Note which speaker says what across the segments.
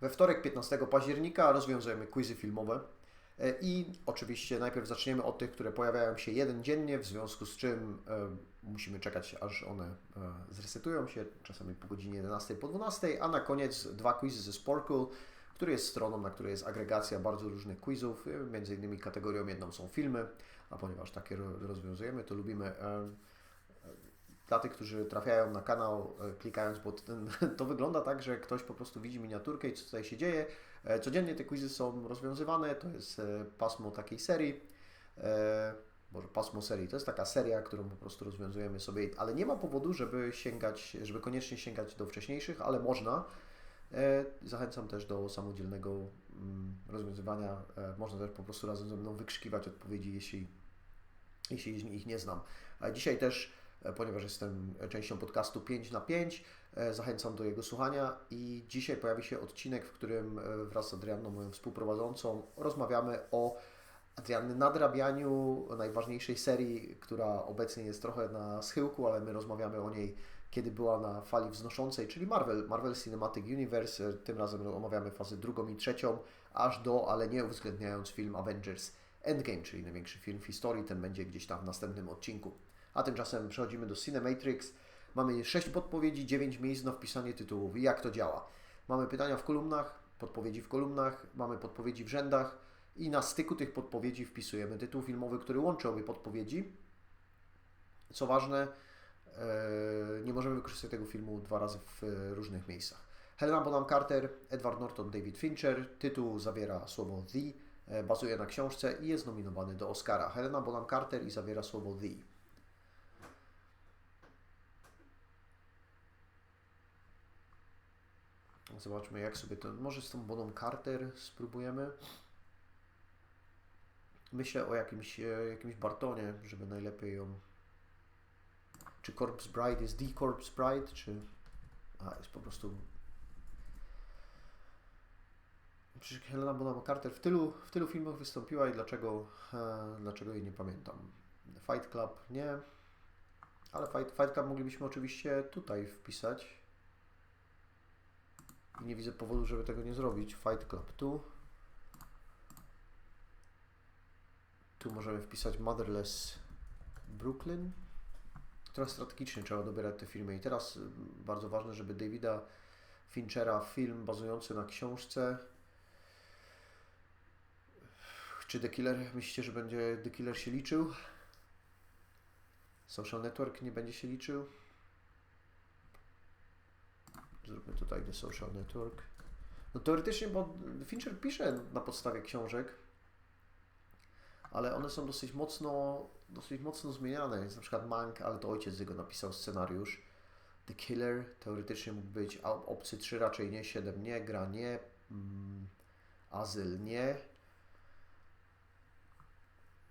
Speaker 1: We wtorek 15 października rozwiązujemy quizy filmowe. E, I oczywiście najpierw zaczniemy od tych, które pojawiają się jeden dziennie, w związku z czym e, musimy czekać, aż one e, zresetują się, czasami po godzinie 11, po 12, a na koniec dwa quizy ze Sporkle, który jest stroną, na której jest agregacja bardzo różnych quizów, między innymi kategorią jedną są filmy, a ponieważ takie ro- rozwiązujemy, to lubimy dla tych, którzy trafiają na kanał e, klikając, bo ten, to wygląda tak, że ktoś po prostu widzi miniaturkę i co tutaj się dzieje. E, Codziennie te quizy są rozwiązywane, to jest e, pasmo takiej serii. Może pasmo serii, to jest taka seria, którą po prostu rozwiązujemy sobie, ale nie ma powodu, żeby sięgać, żeby koniecznie sięgać do wcześniejszych, ale można. Zachęcam też do samodzielnego mm, rozwiązywania. Można też po prostu razem ze mną wykrzykiwać odpowiedzi, jeśli, jeśli ich nie znam. Dzisiaj też ponieważ jestem częścią podcastu 5 na 5. e, Zachęcam do jego słuchania i dzisiaj pojawi się odcinek, w którym e, wraz z Adrianną, moją współprowadzącą, rozmawiamy o Adrianny nadrabianiu najważniejszej serii, która obecnie jest trochę na schyłku, ale my rozmawiamy o niej, kiedy była na fali wznoszącej, czyli Marvel, Marvel Cinematic Universe. E, Tym razem omawiamy fazę drugą i trzecią, aż do, ale nie uwzględniając film Avengers Endgame, czyli największy film w historii. Ten będzie gdzieś tam w następnym odcinku. A tymczasem przechodzimy do Cinematrix. Mamy 6 podpowiedzi, 9 miejsc na wpisanie tytułów. I jak to działa? Mamy pytania w kolumnach, podpowiedzi w kolumnach, mamy podpowiedzi w rzędach i na styku tych podpowiedzi wpisujemy tytuł filmowy, który łączy obie podpowiedzi. Co ważne, e, nie możemy wykorzystać tego filmu dwa razy w e, różnych miejscach. Helena Bonham Carter, Edward Norton, David Fincher. Tytuł zawiera słowo The, e, bazuje na książce i jest nominowany do Oscara. Helena Bonham Carter i zawiera słowo The. Zobaczmy, jak sobie to. Może z tą Boną Carter spróbujemy. Myślę o jakimś, e, jakimś Bartonie, żeby najlepiej ją. Czy Corpse Bride jest The Corpse Bride, czy. A, jest po prostu. Przecież Helena Bonham Carter w tylu, w tylu filmach wystąpiła i dlaczego, e, dlaczego jej nie pamiętam. Fight Club nie. Ale Fight, Fight Club moglibyśmy oczywiście tutaj wpisać. Nie widzę powodu, żeby tego nie zrobić. Fight Club tu. Tu możemy wpisać Motherless Brooklyn. Teraz strategicznie trzeba dobierać te filmy. I teraz y, bardzo ważne, żeby Davida Finchera film bazujący na książce. Czy The Killer, myślicie, że będzie The Killer się liczył? Social Network nie będzie się liczył? Zróbmy tutaj The Social Network. No teoretycznie, bo Fincher pisze na podstawie książek, ale one są dosyć mocno, dosyć mocno zmieniane. Jest na przykład Mank, ale to ojciec jego napisał scenariusz. The Killer teoretycznie mógł być Obcy 3 raczej nie, 7 nie, Gra nie, mm, Azyl nie.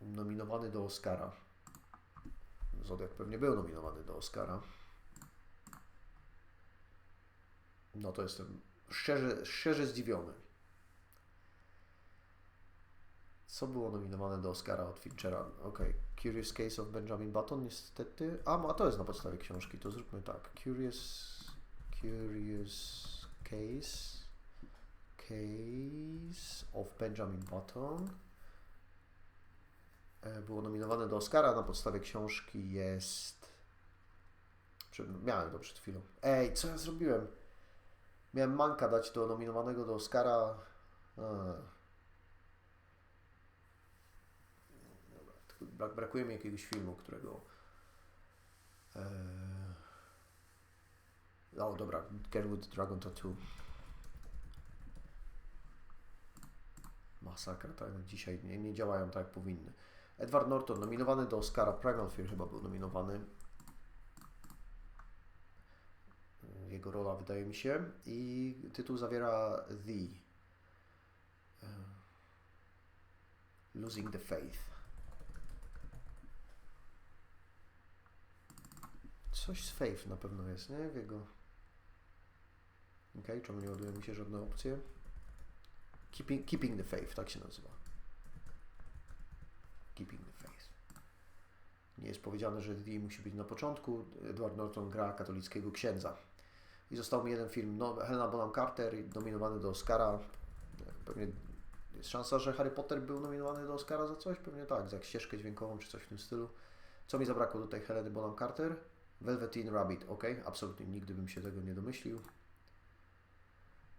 Speaker 1: Nominowany do Oscara. Zodiak pewnie był nominowany do Oscara. No to jestem szczerze, szczerze zdziwiony. Co było nominowane do Oscara od Finchera? Ok, Curious Case of Benjamin Button, niestety. A, a to jest na podstawie książki, to zróbmy tak. Curious, Curious Case, Case of Benjamin Button. E, Było nominowane do Oscara, na podstawie książki jest... Miałem to przed chwilą. Ej, co ja zrobiłem? Miałem Manka dać do nominowanego do Oscara. A. Dobra, brakuje mi jakiegoś filmu, którego. Eee... O, dobra, Gerwood Dragon Tattoo. Masakra, tak, dzisiaj nie, nie działają tak jak powinny. Edward Norton nominowany do Oscara, Primal Fear chyba był nominowany. Jego rola, wydaje mi się. I tytuł zawiera The. E, Losing the Faith. Coś z Faith na pewno jest, nie? W jego... Okej, czemu nie ładuje mi się żadne opcje? Keeping, Keeping the Faith, tak się nazywa. Keeping the Faith. Nie jest powiedziane, że The musi być na początku. Edward Norton gra katolickiego księdza. I został mi jeden film, no, Helena Bonham Carter, nominowany do Oscara. Pewnie jest szansa, że Harry Potter był nominowany do Oscara za coś? Pewnie tak, za ścieżkę dźwiękową czy coś w tym stylu. Co mi zabrakło tej Heleny Bonham Carter? Velveteen Rabbit, ok, absolutnie nigdy bym się tego nie domyślił.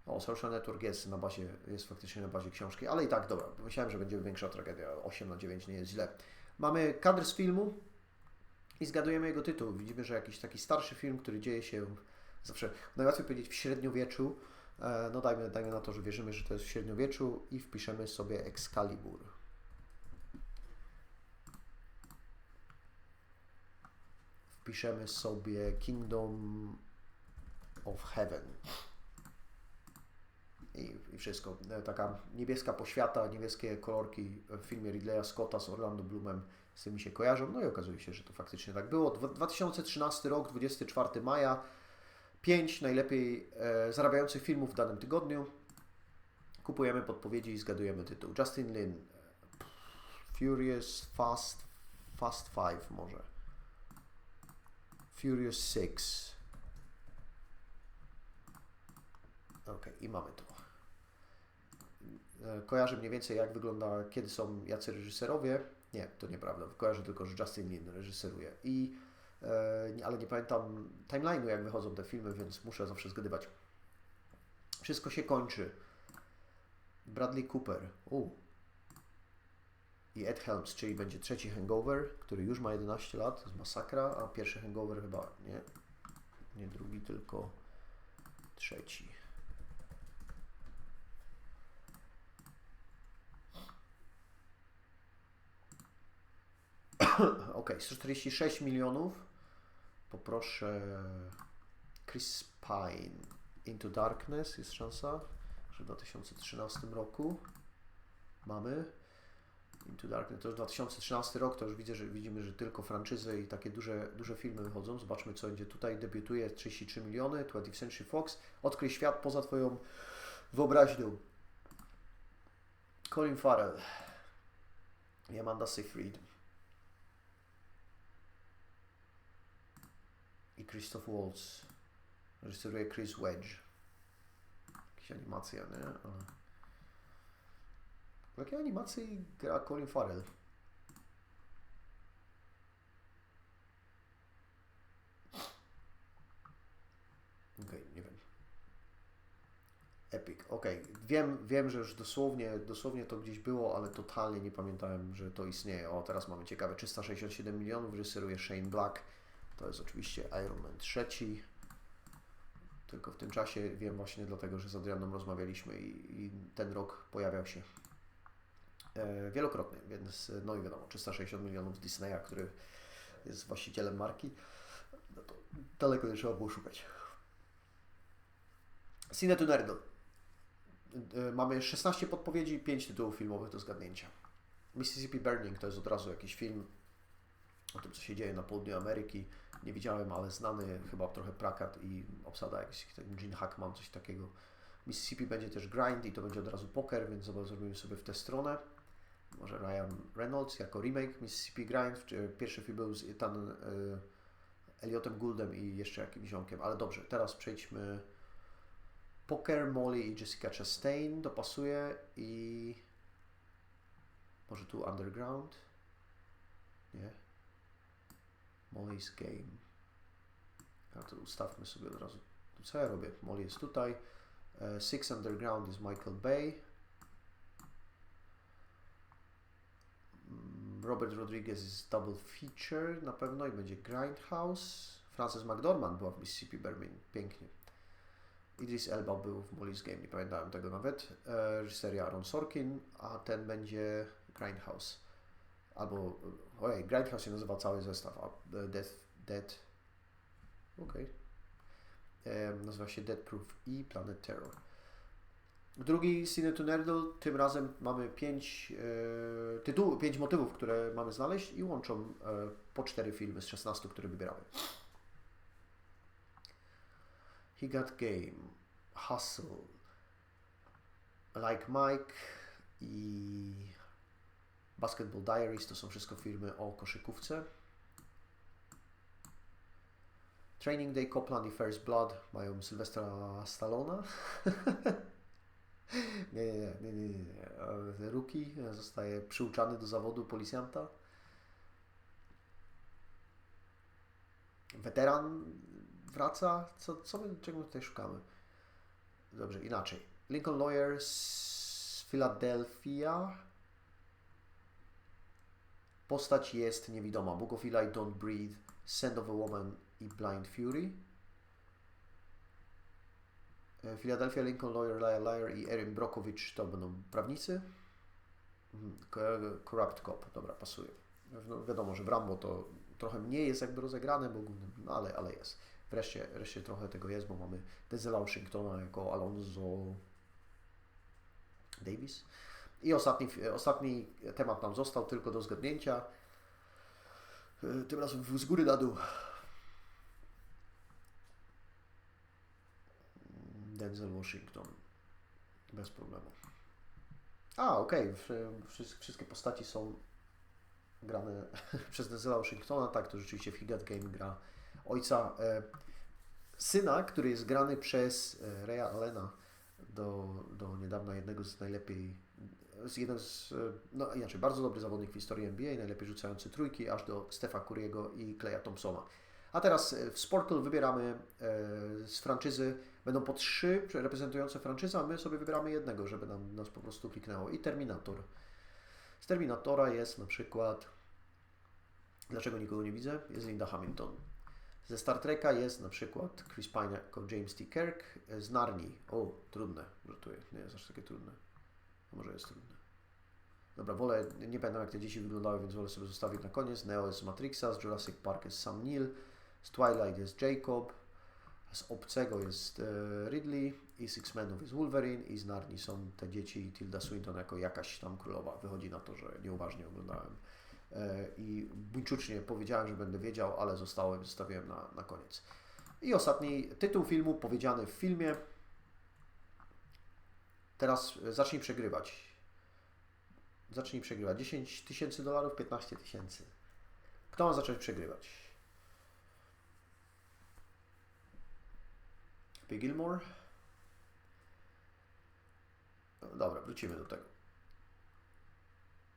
Speaker 1: O, Social Network jest na bazie, jest faktycznie na bazie książki, ale i tak, dobra, myślałem, że będzie większa tragedia, 8 na 9 nie jest źle. Mamy kadr z filmu i zgadujemy jego tytuł. Widzimy, że jakiś taki starszy film, który dzieje się zawsze, najłatwiej powiedzieć w średniowieczu, e, no dajmy, dajmy na to, że wierzymy, że to jest w średniowieczu i wpiszemy sobie Excalibur. Wpiszemy sobie Kingdom of Heaven i, i wszystko. E, taka niebieska poświata, niebieskie kolorki w filmie Ridleya Scotta z Orlando Bloomem z tym mi się kojarzą. No i okazuje się, że to faktycznie tak było. 2013 rok, 24 maja. 5 najlepiej e, zarabiających filmów w danym tygodniu. Kupujemy podpowiedzi i zgadujemy tytuł. Justin Lin, Furious Fast, Fast 5 może. Furious 6. Ok, i mamy to. E, kojarzę mniej więcej jak wygląda, kiedy są jacy reżyserowie. Nie, to nieprawda. Kojarzę tylko, że Justin Lin reżyseruje. I, ale nie pamiętam timeline'u, jak wychodzą te filmy, więc muszę zawsze zgadywać. Wszystko się kończy. Bradley Cooper. U. I Ed Helms, czyli będzie trzeci Hangover, który już ma 11 lat, jest masakra, a pierwszy Hangover chyba nie, nie drugi, tylko trzeci. ok, 146 milionów. Poproszę Chris Pine. Into Darkness jest szansa, że w 2013 roku mamy. Into Darkness to już 2013 rok, to już widzę, że widzimy, że tylko franczyzy i takie duże, duże filmy wychodzą. Zobaczmy, co będzie tutaj. Debiutuje 33 miliony, 20th Century Fox. Odkryj świat poza Twoją wyobraźnią. Colin Farrell i Amanda Seyfried. Christoph Waltz. Reżyseruje Chris Wedge. Jakaś animacja, nie? Ale... W jakiej animacji gra Colin Farrell? Okej, okay, nie wiem. Epic, okej. Okay. Wiem, wiem, że już dosłownie, dosłownie to gdzieś było, ale totalnie nie pamiętałem, że to istnieje. O, teraz mamy ciekawe. 367 milionów, reżyseruje Shane Black. To jest oczywiście Iron Man trzeci. Tylko w tym czasie wiem właśnie dlatego, że z Adrianą rozmawialiśmy i, i ten rok pojawiał się e, wielokrotnie, więc no i wiadomo, 360 milionów z Disneya, który jest właścicielem marki, no to daleko nie trzeba było szukać. Cine to Nerdo. E, mamy 16 podpowiedzi, 5 tytułów filmowych do zgadnięcia. Mississippi Burning to jest od razu jakiś film o tym, co się dzieje na południu Ameryki nie widziałem, ale znany chyba trochę plakat i obsada jakiś Gene Hackman, coś takiego. Mississippi będzie też grind i to będzie od razu poker, więc zrobimy sobie w tę stronę. Może Ryan Reynolds jako remake Mississippi Grind. Pierwszy film był z Tan, y, Eliotem Gouldem i jeszcze jakimś ziomkiem, ale dobrze, teraz przejdźmy Poker, Molly i Jessica Chastain dopasuje i może tu Underground? Nie. Molly's Game. A to ustawmy sobie od razu. Co ja robię? Molly jest tutaj. E, Six Underground jest Michael Bay. Mm, Robert Rodriguez jest double feature na pewno i będzie Grindhouse. Frances McDormand była w Mississippi Burning. Pięknie. Idris Elba był w Molly's Game, nie pamiętałem tego nawet. E, reżyseria Aaron Sorkin, a ten będzie Grindhouse. Albo Ojej, Grindhouse się nazywa cały zestaw, a e, Death, Dead, okej, okay. nazywa się Dead Proof i Planet Terror. Drugi Cine to Nerdle, tym razem mamy pięć e, tytułów, pięć motywów, które mamy znaleźć i łączą e, po cztery filmy z 16, które wybieramy. He Got Game, Hustle, Like Mike i Basketball Diaries to są wszystko filmy o koszykówce. Training Day, Copland i First Blood mają Sylwestra Stallona. nie, nie, nie, nie, nie, zostaje przyuczany do zawodu policjanta. Weteran wraca. Co, co my, czego tutaj szukamy? Dobrze, inaczej. Lincoln Lawyer z Philadelphia. Postać jest niewidoma. Book of Eli, Don't Breathe, Send of a Woman i Blind Fury. E, Philadelphia, Lincoln Lawyer, Liar, Liar i Erin Brockovich to będą prawnicy. Mhm, Co- Corrupt Cop, dobra, pasuje. No, wiadomo, że w Rambo to trochę mniej jest jakby rozegrane, bo, no, ale, ale jest. Wreszcie, wreszcie trochę tego jest, bo mamy Denzela Washingtona jako Alonzo Davis. I ostatni, ostatni temat nam został tylko do zgadnięcia. E, Tym razem z góry na dół. Denzel Washington. Bez problemu. A, okej. wszy- Wszystkie postaci są grane przez Denzela Washingtona. Tak, to rzeczywiście w Higat Game gra ojca e, syna, który jest grany przez e, Raya Allena do, do niedawna jednego z najlepiej jeden z, e, no inaczej, bardzo dobry zawodnik w historii NBA, najlepiej rzucający trójki, aż do Stefa Curry'ego i Kleja Thompsona. A teraz e, w Sporkle wybieramy e, z franczyzy, będą po trzy reprezentujące franczyzę, a my sobie wybieramy jednego, żeby nam, nas po prostu kliknęło. I Terminator. Z Terminatora jest na przykład, dlaczego nikogo nie widzę, jest Linda Hamilton. Ze Star Treka jest na przykład Chris Pine jako James T. Kirk. Z Narni, o, trudne, żartuję, nie jest aż takie trudne. Może jest trudne. Dobra, wolę, nie pamiętam jak te dzieci wyglądały, więc wolę sobie zostawić na koniec. Neo jest z Matrixa, z Jurassic Park jest Sam Neill, z Twilight jest Jacob, z Obcego jest e, Ridley i Six Menów jest Wolverine i z Narni są te dzieci i Tilda Swinton jako jakaś tam królowa. Wychodzi na to, że nieuważnie oglądałem. E, I buńczucznie powiedziałem, że będę wiedział, ale zostałem, zostawiłem na, na koniec. I ostatni tytuł filmu powiedziany w filmie. Teraz e, zacznij przegrywać. Zacznij przegrywać. 10 tysięcy dolarów, 15 tysięcy. Kto ma zacząć przegrywać? Happy Gilmore? No, Dobra, wrócimy do tego.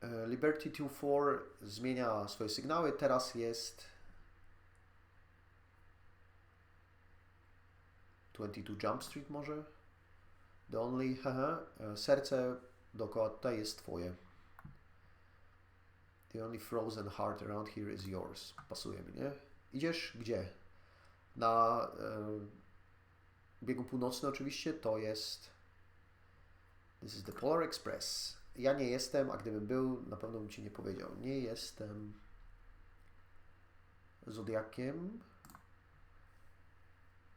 Speaker 1: E, Liberty 2.4 zmienia swoje sygnały. Teraz jest 22 Jump Street może? The Only, haha. E, Serce dookoła tutaj jest twoje. The only frozen heart around here is yours. Pasuje mi, nie? Idziesz gdzie? Na e, biegu północny oczywiście to jest This is the Polar Express. Ja nie jestem, a gdybym był, na pewno bym Ci nie powiedział. Nie jestem Zodiakiem.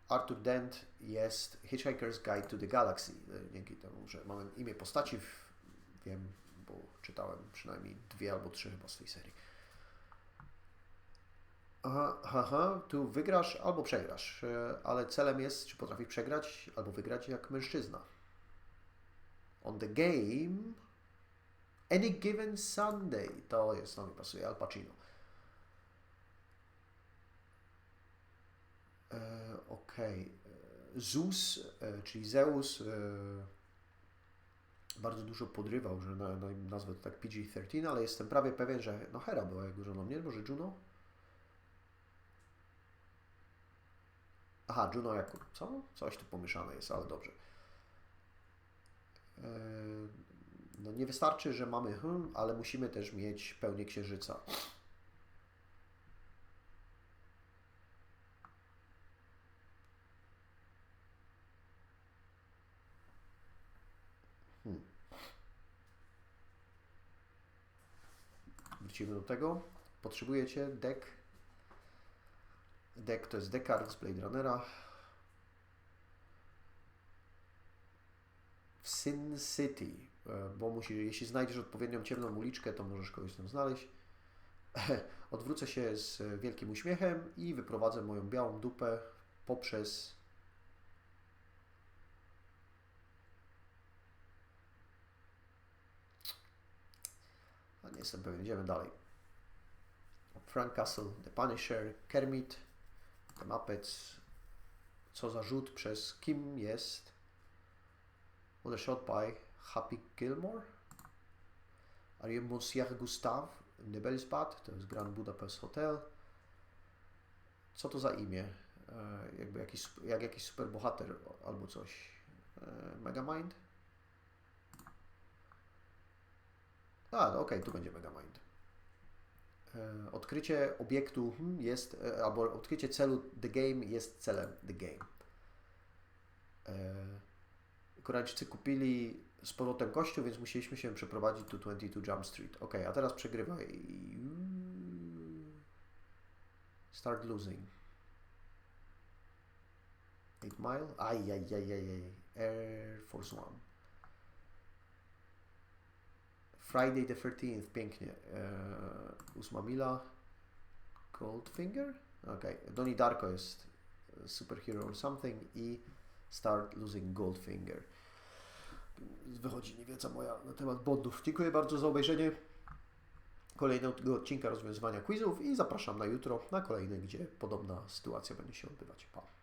Speaker 1: Arthur Dent jest Hitchhiker's Guide to the Galaxy. E, Dzięki temu, że mamy imię postaci, wiem, bo czytałem przynajmniej dwie albo trzy chyba z tej serii. Aha, aha, tu wygrasz albo przegrasz, e, ale celem jest, czy potrafisz przegrać albo wygrać jak mężczyzna. On the game, any given Sunday, to jest, to mi pasuje, Al Pacino. Okej. E, Zeus, e, czyli Zeus, e, bardzo dużo podrywał, że na, na, nazwę to tak PG-13, ale jestem prawie pewien, że no Hera była jego żoną, nie? Może Juno? Aha, Juno jako co? Coś tu pomieszane jest, ale dobrze. No nie wystarczy, że mamy hmm, ale musimy też mieć pełnię księżyca. Wrócimy do tego. Potrzebujecie deck. Deck to jest Deckard z Blade Runnera. W Sin City, e, bo musi, jeśli znajdziesz odpowiednią ciemną uliczkę, to możesz kogoś tam znaleźć. Odwrócę się z wielkim uśmiechem i wyprowadzę moją białą dupę poprzez jestem pewien, idziemy dalej. Frank Castle, The Punisher, Kermit, The Muppets. Co za rzut przez kim jest? Was a shot by Happy Gilmore? You Monsieur Gustave Nebelsbad? To jest Grand Budapest Hotel. Co to za imię? E, jakby jakiś, jak jakiś superbohater albo coś. E, Megamind? A, no okej, tu będzie Megamind. E, odkrycie obiektu hmm, jest, e, albo odkrycie celu The Game jest celem The Game. E, Koreańczycy kupili z powrotem kościół, więc musieliśmy się przeprowadzić tu 22 Jump Street. Ok, a teraz przegrywaj. Start losing. 8 mile? Aj, aj, aj, aj, aj. Air Force One. Friday the 13th, pięknie. Eee, ósma mila. Goldfinger? Okej, Donnie Darko jest superhero or something i Start Losing Goldfinger. Wychodzi niewiedza moja na temat bondów. Dziękuję bardzo za obejrzenie kolejnego odcinka rozwiązywania quizów i zapraszam na jutro na kolejny, gdzie podobna sytuacja będzie się odbywać. Pa.